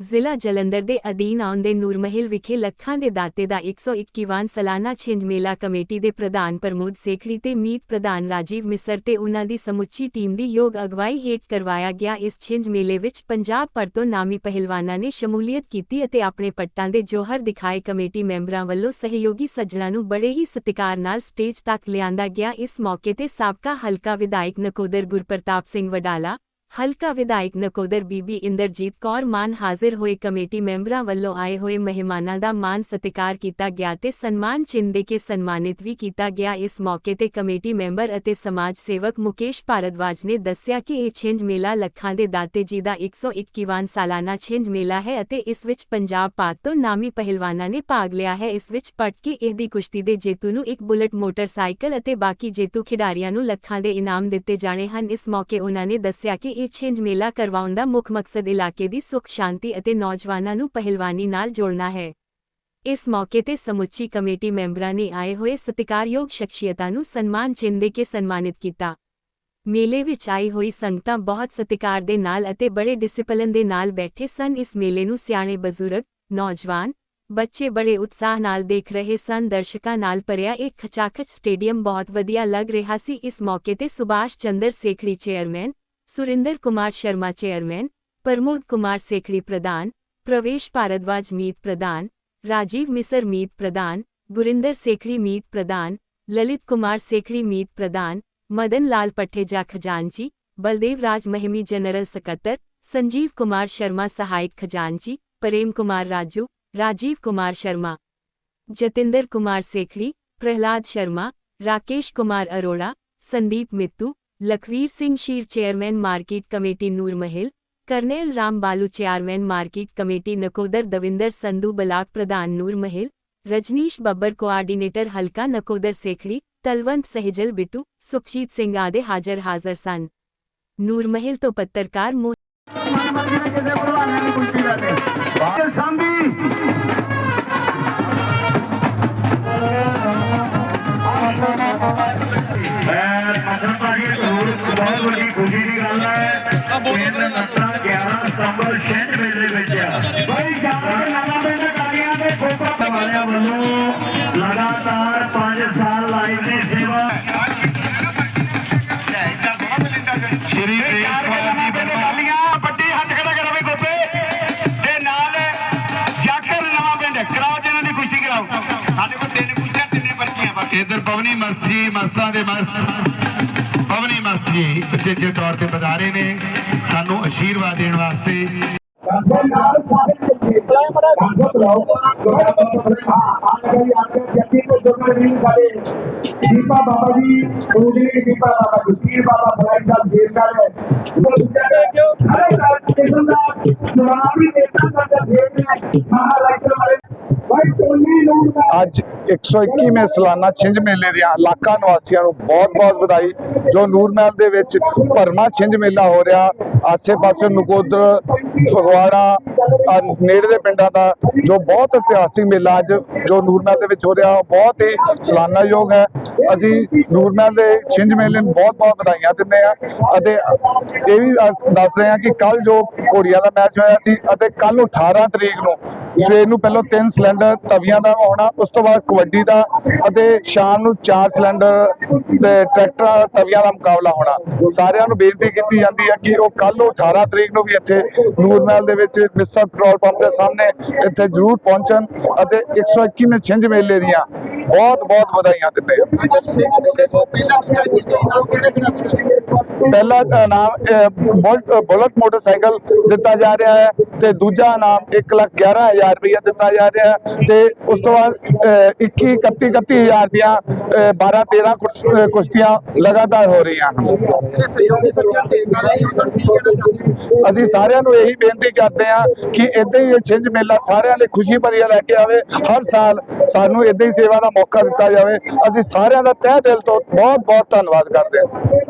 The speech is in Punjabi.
ਜ਼ਿਲ੍ਹਾ ਜਲੰਧਰ ਦੇ ਅਧੀਨ ਆਉਂਦੇ ਨੂਰਮਹਿਲ ਵਿਖੇ ਲੱਖਾਂ ਦੇ ਦਾਤੇ ਦਾ 121ਵਾਂ ਸਾਲਾਨਾ ਛਿੰਝ ਮੇਲਾ ਕਮੇਟੀ ਦੇ ਪ੍ਰਧਾਨ ਪ੍ਰਮੋਦ ਸੇਖੜੀ ਤੇ ਮੀਤ ਪ੍ਰਧਾਨ ਰਾਜੀਵ ਮਿਸਰ ਤੇ ਉਨ੍ਹਾਂ ਦੀ ਸਮੁੱਚੀ ਟੀਮ ਦੀ ਯੋਗ ਅਗਵਾਈ ਹੇਠ ਕਰਵਾਇਆ ਗਿਆ। ਇਸ ਛਿੰਝ ਮੇਲੇ ਵਿੱਚ ਪੰਜਾਬ ਭਰ ਤੋਂ ਨਾਮੀ ਪਹਿਲਵਾਨਾਂ ਨੇ ਸ਼ਮੂਲੀਅਤ ਕੀਤੀ ਅਤੇ ਆਪਣੇ ਪੱਟਾਂ ਦੇ ਜੋਹਰ ਦਿਖਾਏ। ਕਮੇਟੀ ਮੈਂਬਰਾਂ ਵੱਲੋਂ ਸਹਿਯੋਗੀ ਸੱਜਣਾਂ ਨੂੰ ਬੜੇ ਹੀ ਸਤਿਕਾਰ ਨਾਲ ਸਟੇਜ ਤੱਕ ਲਿਆਂਦਾ ਗਿਆ। ਇਸ ਮੌਕੇ ਤੇ ਸਾਬਕਾ ਹਲਕਾ ਵਿਧਾਇਕ ਨਕੋਦਰ ਗੁਰਪ੍ਰਤਾਪ ਸਿੰਘ ਵਡਾਲਾ ਹਲਕਾ ਵਿਧਾਇਕ ਨਕੋਦਰ ਬੀਬੀ ਇੰਦਰਜੀਤ ਕੌਰ ਮਾਨ ਹਾਜ਼ਰ ਹੋਏ ਕਮੇਟੀ ਮੈਂਬਰਾਂ ਵੱਲੋਂ ਆਏ ਹੋਏ ਮਹਿਮਾਨਾਂ ਦਾ ਮਾਨ ਸਤਿਕਾਰ ਕੀਤਾ ਗਿਆ ਤੇ ਸਨਮਾਨ ਚਿੰਨ੍ਹ ਦੇ ਕੇ ਸਨਮਾਨਿਤ ਵੀ ਕੀਤਾ ਗਿਆ। ਇਸ ਮੌਕੇ ਤੇ ਕਮੇਟੀ ਮੈਂਬਰ ਅਤੇ ਸਮਾਜ ਸੇਵਕ ਮੁਕੇਸ਼ ਭਾਰਦਵਾਜ ਨੇ ਦੱਸਿਆ ਕਿ ਇਹ ਛਿੰਝ ਮੇਲਾ ਲੱਖਾਂ ਦੇ ਦਾਤੇ ਜੀ ਦਾ 121ਵਾਂ ਸਾਲਾਨਾ ਛਿੰਝ ਮੇਲਾ ਹੈ ਅਤੇ ਇਸ ਵਿੱਚ ਪੰਜਾਬ ਪਾਤ ਤੋਂ ਨਾਮੀ ਪਹਿਲਵਾਨਾਂ ਨੇ ਭਾਗ ਲਿਆ ਹੈ। ਇਸ ਵਿੱਚ ਪਟਕੇ ਇਹ ਦੀ ਕੁਸ਼ਤੀ ਦੇ ਜੇਤੂ ਨੂੰ ਇੱਕ ਬੁਲਟ, ਮੋਟਰਸਾਈਕਲ ਅਤੇ ਬਾਕੀ ਜੇਤੂ ਖਿਡਾਰੀਆਂ ਨੂੰ ਲੱਖਾਂ ਦੇ ਇਨਾਮ ਦਿੱਤੇ ਜਾਣੇ ਹਨ। ਇਸ ਮੌਕੇ ਉਨ੍ਹਾਂ ਨੇ ਦੱਸਿਆ ਕਿ ਇਹ ਛਿੰਝ ਮੇਲਾ ਕਰਵਾਉਣ ਦਾ ਮੁੱਖ ਮਕਸਦ ਇਲਾਕੇ ਦੀ ਸੁਖ, ਸ਼ਾਂਤੀ ਅਤੇ ਨੌਜਵਾਨਾਂ ਨੂੰ ਪਹਿਲਵਾਨੀ ਨਾਲ ਜੋੜਨਾ ਹੈ। ਇਸ ਮੌਕੇ ਤੇ ਸਮੁੱਚੀ ਕਮੇਟੀ ਮੈਂਬਰਾਂ ਨੇ ਆਏ ਹੋਏ ਸਤਿਕਾਰਯੋਗ ਸ਼ਖਸੀਅਤਾਂ ਨੂੰ ਸਨਮਾਨ ਚਿੰਨ੍ਹ ਦੇ ਕੇ ਸਨਮਾਨਿਤ ਕੀਤਾ। ਮੇਲੇ ਵਿੱਚ ਆਈ ਹੋਈ ਸੰਗਤਾਂ ਬਹੁਤ ਸਤਿਕਾਰ ਦੇ ਨਾਲ ਅਤੇ ਬੜੇ ਡਿਸਪਲਿਨ ਦੇ ਨਾਲ ਬੈਠੇ ਸਨ। ਇਸ ਮੇਲੇ ਨੂੰ ਸਿਆਣੇ ਬਜ਼ੁਰਗ, ਨੌਜਵਾਨ, ਬੱਚੇ ਬੜੇ ਉਤਸ਼ਾਹ ਨਾਲ ਦੇਖ ਰਹੇ ਸਨ। ਦਰਸ਼ਕਾਂ ਨਾਲ ਭਰਿਆ ਇੱਕ ਖਚਾਖਚ ਸਟੇਡੀਅਮ ਬਹੁਤ ਵਧੀਆ ਲੱਗ ਰਿਹਾ ਸੀ। ਇਸ ਮੌਕੇ ਤੇ ਸੁਭਾਸ਼ ਚੰਦਰ ਸੇਖੜੀ, ਚੇਅਰਮੈਨ सुरेंद्र कुमार शर्मा चेयरमैन, प्रमोद कुमार सेखड़ी प्रधान, प्रवेश भारद्वाज मीत प्रधान, राजीव मिसर मीत प्रधान, गुरिंदर सेखड़ी मीत प्रधान, ललित कुमार सेखड़ी मीत प्रधान, मदन लाल पठेजा खजानची बलदेव राज महिमी जनरल सकत्तर, संजीव कुमार शर्मा सहायक खजानची Prem Kumar Raju, Rajiv Kumar Sharma, Jatinder Kumar Sekhri, Prahlad Sharma, Rakesh Kumar Arora, Sandeep Mittu Lakhvir Singh Sheer chairman market committee Nurmahal Karnail Ram Balu chairman market committee Nakodar Davinder Sandhu block ਪ੍ਰਧਾਨ ਨੂਰਮਹਿਲ ਰਜਨੀਸ਼ ਬੱਬਰ ਕੋਆਰਡੀਨੇਟਰ ਹਲਕਾ ਨਕੋਦਰ ਸੇਖੜੀ, ਤਲਵੰਤ ਸਹਿਜਲ ਬਿੱਟੂ, ਸੁਖਜੀਤ ਸਿੰਘ ਆਦੇ ਹਾਜ਼ਰ ਹਾਜ਼ਰ ਸਨ। ਨੂਰਮਹਿਲ ਤੋਂ ਪੱਤਰਕਾਰ ਮੋ ਮਨ ਮਰਜ਼ੀ ਨਾਲ ਕਰਾਓ ਸਾਡੇ ਕੋਲ ਤਿੰਨ ਕੁਸ਼ਤੀਆਂ ਤਿੰਨੇ ਪਰਚੀਆਂ ਬਸ। ਇਧਰ ਪਵਨੀ ਮਸਤੀ ਮਸਤਾਂ ਦੇ ਮਸਤ। ਪਵਨੀ ਮਸਤੀ ਉਚੇਚੇ ਤੌਰ ਤੇ ਪਧਾਰੇ ਨੇ। ਸਾਨੂੰ ਆਸ਼ੀਰਵਾਦ ਦੇਣ ਵਾਸਤੇ ਨਾਲ ਸਾਰੇ ਖੇਤਰਾਂ ਬੜਾ ਰੰਗ ਬਲਾਓ ਗੋਰਾ ਬਸ ਆ ਗਈ ਆ ਕੇ ਜੱਤੀ ਕੋ ਜੋਗਰ ਵੀ ਸਾਡੇ ਦੀਪਾ ਬਾਬਾ ਜੀ ਉਹਦੇ ਦੀਪਾ ਬਾਬਾ ਜੀ ਪੀਰ ਬਾਬਾ ਭਾਈ ਸਾਹਿਬ ਜੇਲ ਦਾ ਹੈ। ਹਰੇ ਕਾਲ ਕਿਸਮ ਦਾ ਜਵਾਬ ਵੀ ਦੇਤਾ ਸਾਡਾ ਜੇਲ ਨੇ। ਮਹਾਰਾਜਾ ਟੋਨੀ ਨੂੰ ਦਾ ਅੱਜ 121ਵੇਂ ਸਾਲਾਨਾ ਛਿੰਝ ਮੇਲੇ ਦੀਆਂ ਲਾਖਾਂ ਨਿਵਾਸੀਆਂ ਨੂੰ ਬਹੁਤ-ਬਹੁਤ ਵਧਾਈ, ਜੋ ਨੂਰਮਹਿਲ ਦੇ ਵਿੱਚ ਭਰਮਾ ਛਿੰਝ ਮੇਲਾ ਹੋ ਰਿਹਾ, ਆਸੇ-ਪਾਸੇ ਨਕੋਦਰ, ਫਗਵਾੜਾ ਨੇੜੇ ਦੇ ਪਿੰਡਾਂ ਦਾ ਜੋ ਬਹੁਤ ਇਤਿਹਾਸਿਕ ਮੇਲਾ ਅੱਜ ਜੋ ਨੂਰਮਹਿਲ ਦੇ ਵਿੱਚ ਹੋ ਰਿਹਾ, ਉਹ ਬਹੁਤ ਹੀ ਸਲਾਨਾਯੋਗ ਹੈ। ਅਸੀਂ ਨੂਰਮਹਿਲ ਦੇ ਛਿੰਝ ਮੇਲੇ ਨੂੰ ਬਹੁਤ-ਬਹੁਤ ਵਧਾਈਆਂ ਦਿੰਦੇ ਆ ਅਤੇ ਇਹ ਵੀ ਦੱਸ ਰਹੇ ਹਾਂ ਕਿ ਕੱਲ ਜੋ ਘੋੜੀਆਂ ਦਾ ਮੈਚ ਹੋਇਆ ਸੀ ਅਤੇ ਕੱਲ ਨੂੰ 18 ਤਰੀਕ ਨੂੰ ਸਵੇਰ ਨੂੰ ਪਹਿਲਾਂ ਤਿੰਨ ਸਿਲੰਡਰ ਤਵੀਆਂ ਦਾ ਹੋਣਾ ਉਸ ਤੋਂ ਬਾਅਦ ਕਬੱਡੀ ਦਾ ਅਤੇ ਸ਼ਾਮ ਨੂੰ ਚਾਰ ਸਿਲੰਡਰ ਤੇ ਟਰੈਕਟਰ ਤਵੀਆਂ ਦਾ ਮੁਕਾਬਲਾ ਹੋਣਾ। ਸਾਰਿਆਂ ਨੂੰ ਬੇਨਤੀ ਕੀਤੀ ਜਾਂਦੀ ਹੈ ਕਿ ਉਹ ਕੱਲ ਨੂੰ 18 ਤਰੀਕ ਨੂੰ ਵੀ ਇੱਥੇ ਨੂਰਮਹਿਲ ਦੇ ਵਿੱਚ ਮਿਸਰ ਪੈਟਰੋਲ ਪੰਪ ਦੇ ਸਾਹਮਣੇ ਇੱਥੇ ਜ਼ਰੂਰ ਪਹੁੰਚਣ ਅਤੇ 121ਵੇਂ ਛਿੰਝ ਮੇਲੇ ਦੀਆਂ ਬਹੁਤ ਬਹੁਤ ਵਧਾਈਆਂ ਦਿੰਦੇ ਹਾਂ ਪਹਿਲਾ ਇਨਾਮ ਬੁਲਟ ਮੋਟਰਸਾਈਕਲ ਦਿੱਤਾ ਜਾ ਰਿਹਾ ਹੈ ਤੇ ਦੂਜਾ ਇਨਾਮ 111000 ਰੁਪਏ ਦਿੱਤਾ ਜਾ ਰਿਹਾ ਹੈ ਤੇ ਉਸ ਤੋਂ ਬਾਅਦ ਅਹ, 21 31 31000 ਦੀਆਂ 12 13 ਕੁਸ਼ਤੀਆਂ ਲਗਾਤਾਰ ਹੋ ਰਹੀਆਂ ਹਨ। ਅਸੀਂ ਸਾਰਿਆਂ ਨੂੰ ਇਹੀ ਬੇਨਤੀ ਕਰਦੇ ਹਾਂ ਕਿ ਇਦਾਂ ਹੀ ਇਹ ਛਿੰਝ ਮੇਲਾ ਸਾਰਿਆਂ ਲਈ ਖੁਸ਼ੀ ਭਰੀ ਲੈ ਕੇ ਆਵੇ। ਹਰ ਸਾਲ ਸਾਨੂੰ ਇਦਾਂ ਹੀ ਸੇਵਾ ਦਾ ਮੌਕਾ ਦਿੱਤਾ ਜਾਵੇ। ਅਸੀਂ ਸਾਰਿਆਂ ਦਾ ਤਹਿ ਦਿਲ ਤੋਂ ਬਹੁਤ ਬਹੁਤ ਧੰਨਵਾਦ ਕਰਦੇ ਹਾਂ।